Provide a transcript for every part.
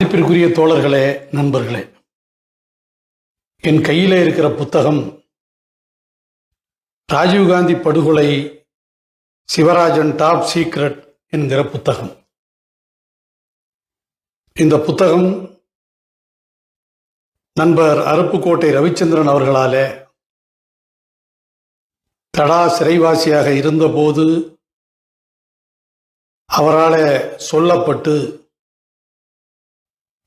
மதிப்பிற்குரிய தோழர்களே நண்பர்களே என் கையில் இருக்கிற புத்தகம் ராஜீவ்காந்தி படுகொலை சிவராஜன் டாப் சீக்ரெட் என்கிற புத்தகம். இந்த புத்தகம் நண்பர் அருப்புக்கோட்டை ரவிச்சந்திரன் அவர்களாலே தடா சிறைவாசியாக இருந்தபோது அவரால் சொல்லப்பட்டு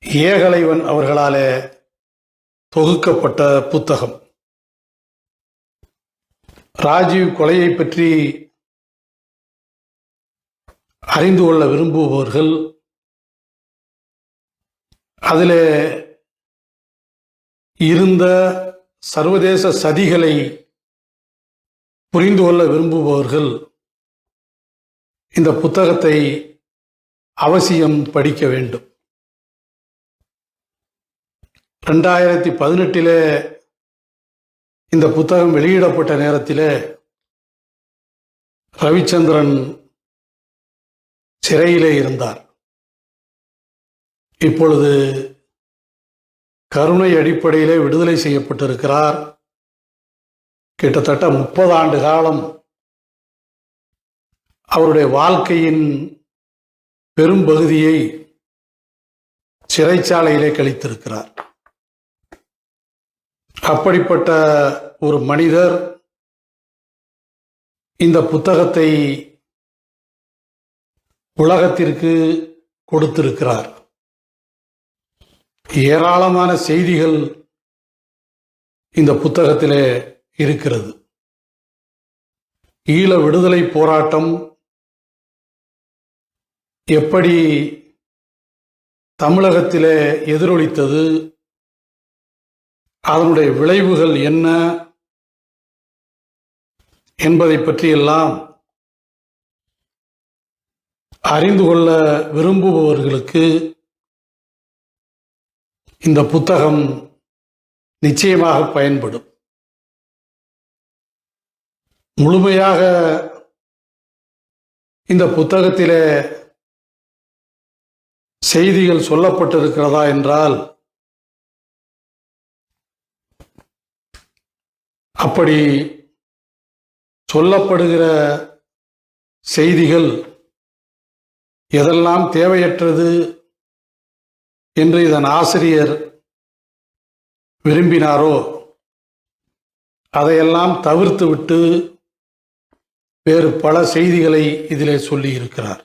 ஏகலைவன் அவர்களாலே தொகுக்கப்பட்ட புத்தகம். ராஜீவ் கொலையை பற்றி அறிந்து கொள்ள விரும்புபவர்கள் அதிலே இருந்த சர்வதேச சதிகளை புரிந்து கொள்ள விரும்புபவர்கள் இந்த புத்தகத்தை அவசியம் படிக்க வேண்டும். ரெண்டாயிரத்தி பதினெட்டிலே இந்த புத்தகம் வெளியிடப்பட்ட நேரத்திலே ரவிச்சந்திரன் சிறையிலே இருந்தார். இப்பொழுது கருணை அடிப்படையிலே விடுதலை செய்யப்பட்டிருக்கிறார். கிட்டத்தட்ட முப்பது ஆண்டு காலம் அவருடைய வாழ்க்கையின் பெரும்பகுதியை சிறைச்சாலையிலே கழித்திருக்கிறார். அப்படிப்பட்ட ஒரு மனிதர் இந்த புத்தகத்தை உலகத்திற்கு கொடுத்திருக்கிறார். ஏராளமான செய்திகள் இந்த புத்தகத்திலே இருக்கிறது. ஈழ விடுதலை போராட்டம் எப்படி தமிழகத்திலே எதிரொலித்தது அதனுடைய விளைவுகள் என்ன என்பதை பற்றியெல்லாம் அறிந்து கொள்ள விரும்புபவர்களுக்கு இந்த புத்தகம் நிச்சயமாக பயன்படும். முழுமையாக இந்த புத்தகத்திலே செய்திகள் சொல்லப்பட்டிருக்கிறதா என்றால் அப்படி சொல்லப்படுகிற செய்திகள் எதெல்லாம் தேவையற்றது என்று இதன் ஆசிரியர் விரும்பினாரோ அதையெல்லாம் தவிர்த்துவிட்டு வேறு பல செய்திகளை இதிலே சொல்லியிருக்கிறார்.